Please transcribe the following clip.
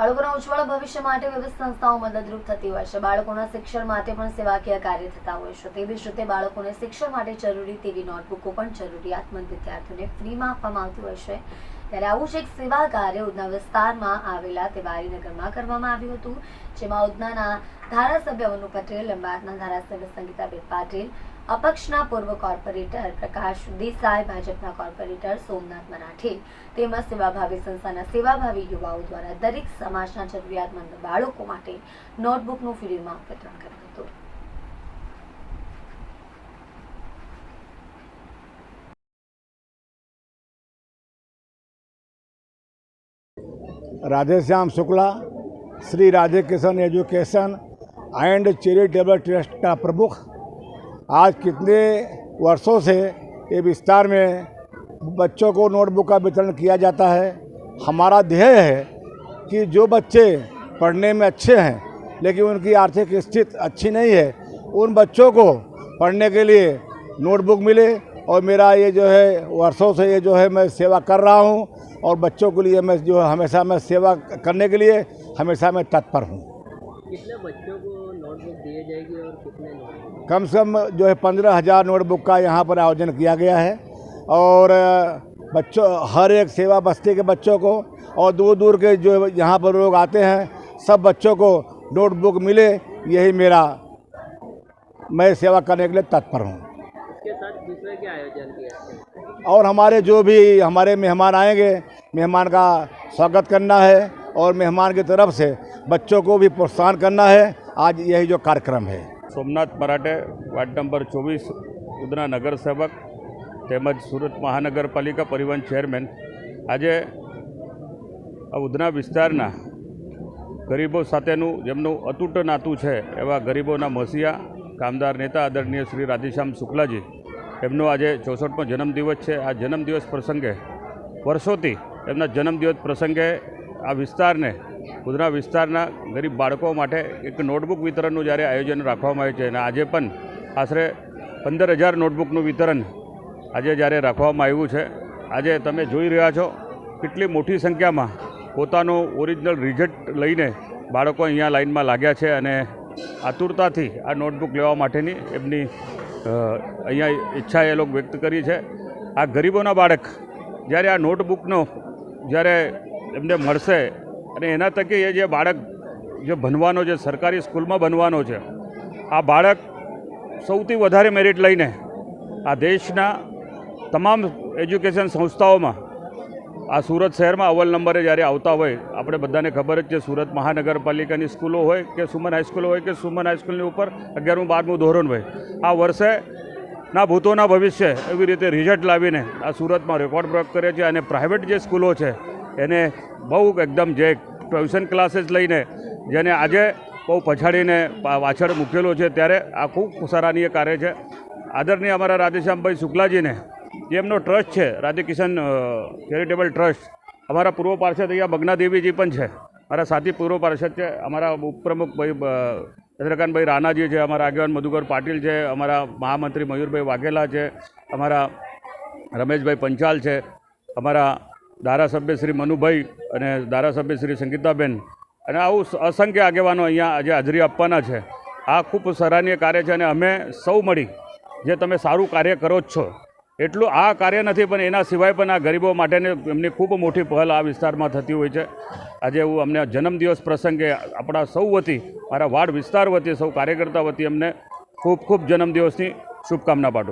બાળકોના ઉજ્જવળ ભવિષ્ય માટે વિવિધ સંસ્થાઓ મદદરૂપ થતી હોય છે. બાળકોના શિક્ષણ માટે પણ સેવાકીય કાર્ય થતા હોય છે. તેવી જ રીતે બાળકોને શિક્ષણ માટે જરૂરી તેવી નોટબુકો પણ જરૂરિયાતમંદ વિદ્યાર્થીઓને ફ્રીમાં આપવામાં આવતી હોય છે. ત્યારે આવું જ એક સેવા કાર્ય ઉધના વિસ્તારમાં આવેલા તેવારીનગરમાં કરવામાં આવ્યું હતું, જેમાં ઉધનાના ધારાસભ્ય અનુ પટેલ લંબાડના ધારાસભ્ય સંગીતાબેન પાટીલ અપક્ષના પૂર્વ કોર્પોરેટર પ્રકાશ દેસાઈ ભાજપના કોર્પોરેટર સોમનાથ મરાઠી તેમજ સેવાભાવી સંસ્થાના સેવાભાવી યુવાઓ દ્વારા દરેક સમાજના જરૂરિયાતમંદ બાળકો માટે નોટબુકનું ફ્રીમાં વિતરણ કર્યું હતું Radhe Shyam Shukla Shri Radhe Kishan education and charitable trust का प्रमुख आज कितने वर्षों से ये विस्तार में बच्चों को नोटबुक का वितरण किया जाता है। हमारा ध्येय है कि जो बच्चे पढ़ने में अच्छे हैं, लेकिन उनकी आर्थिक स्थिति अच्छी नहीं है, उन बच्चों को पढ़ने के लिए नोटबुक मिले और मेरा ये जो है, वर्षों से ये जो है मैं सेवा कर रहा हूँ और बच्चों के लिए मैं जो हमेशा मैं सेवा करने के लिए हमेशा मैं तत्पर हूँ। कितने बच्चों को नोटबुक दिए जाएगी और कितने नोटबुक कम से कम जो है पंद्रह हज़ार नोटबुक का यहाँ पर आयोजन किया गया है। और बच्चों हर एक सेवा बस्ती के बच्चों को और दूर दूर के जो यहाँ पर लोग आते हैं सब बच्चों को नोटबुक मिले यही मेरा मैं सेवा करने के लिए तत्पर हूँ। है और हमारे जो भी हमारे मेहमान आएँगे मेहमान का स्वागत करना है। और मेहमान की तरफ से बच्चों को भी प्रोत्साहन करना है आज यही जो कार्यक्रम है સોમનાથ મરાઠે વાર્ડ નંબર ચોવીસ ઉધના નગરસેવક તેમજ સુરત મહાનગરપાલિકા પરિવહન ચેરમેન આજે આ ઉધના વિસ્તારના ગરીબો સાથેનું જેમનું અતૂટ નાતું છે એવા ગરીબોના મસીયા કામદાર નેતા આદરણીય શ્રી રાધેશ્યામ શુક્લાજી એમનો આજે ચોસઠમો જન્મદિવસ છે આ જન્મદિવસ પ્રસંગે વર્ષોથી એમના જન્મદિવસ પ્રસંગે આ વિસ્તારને ઉધના વિસ્તારના ગરીબ બાળકો માટે એક નોટબુક વિતરણનું જ્યારે આયોજન રાખવામાં આવ્યું છે અને આજે પણ આશરે પંદર હજાર નોટબુકનું વિતરણ આજે જ્યારે રાખવામાં આવ્યું છે. આજે તમે જોઈ રહ્યા છો કેટલી મોટી સંખ્યામાં પોતાનું ઓરિજિનલ રિઝલ્ટ લઈને બાળકો અહીંયા લાઇનમાં લાગ્યા છે અને આતુરતાથી આ નોટબુક લેવા માટેની એમની અહીંયા ઈચ્છા એ લોકો વ્યક્ત કરી છે. આ ગરીબોના બાળક જ્યારે આ નોટબુકનો જ્યારે એમને મળશે અને એના તકે એ જે બાળક જે ભણવાનો છે સરકારી સ્કૂલમાં ભણવાનો છે, આ બાળક સૌથી વધારે મેરિટ લઈને આ દેશના તમામ એજ્યુકેશન સંસ્થાઓમાં, આ સુરત શહેરમાં અવ્વલ નંબરે જ્યારે આવતા હોય, આપણે બધાને ખબર જ છે સુરત મહાનગરપાલિકાની સ્કૂલો હોય કે સુમન હાઈસ્કૂલ હોય કે સુમન હાઈસ્કૂલની ઉપર અગિયારમું, બારમું ધોરણ હોય. આ વર્ષે ના ભૂતોના ભવિષ્ય એવી રીતે રિઝલ્ટ લાવીને આ સુરતમાં રેકોર્ડ બ્રેક કરે છે અને પ્રાઇવેટ જે સ્કૂલો છે એને બહુ એકદમ જે ટ્યુશન ક્લાસીસ લઈને જેને આજે બહુ પછાડીને પાછળ મૂકેલો છે, ત્યારે આ ખૂબ સરાહનીય કાર્ય છે. આદરણીય અમારા રાધેશ્યામભાઈ શુક્લાજીને, જે એમનો ટ્રસ્ટ છે રાધેકિશન ચેરિટેબલ ટ્રસ્ટ. અમારા પૂર્વ પાર્ષદ અહીંયા બગનાદેવીજી પણ છે. મારા સાથી પૂર્વ પાર્ષદ છે, અમારા ઉપપ્રમુખ ભાઈ ચંદ્રકાંતભાઈ રાણાજી છે, અમારા આગેવાન મધુકર પાટીલ છે, અમારા મહામંત્રી મયુરભાઈ વાઘેલા છે, અમારા રમેશભાઈ પંચાલ છે, અમારા ધારાસભ્ય શ્રી મનુભાઈ અને ધારાસભ્ય શ્રી સંગીતાબેન અને આવું અસંખ્ય આગેવાનો અહીંયા આજે હાજરી આપવાના છે. આ ખૂબ સરાહનીય કાર્ય છે અને અમે સૌ મળી જે તમે સારું કાર્ય કરો જ છો. એટલું આ કાર્ય નથી, પણ એના સિવાય પણ આ ગરીબો માટેની એમની ખૂબ મોટી પહેલ આ વિસ્તારમાં થતી હોય છે. આજે એવું અમને જન્મદિવસ પ્રસંગે આપણા સૌ વતી, મારા વાર્ડ વિસ્તાર વતી, સૌ કાર્યકર્તા વતી અમને ખૂબ ખૂબ જન્મદિવસની શુભકામના પાઠવું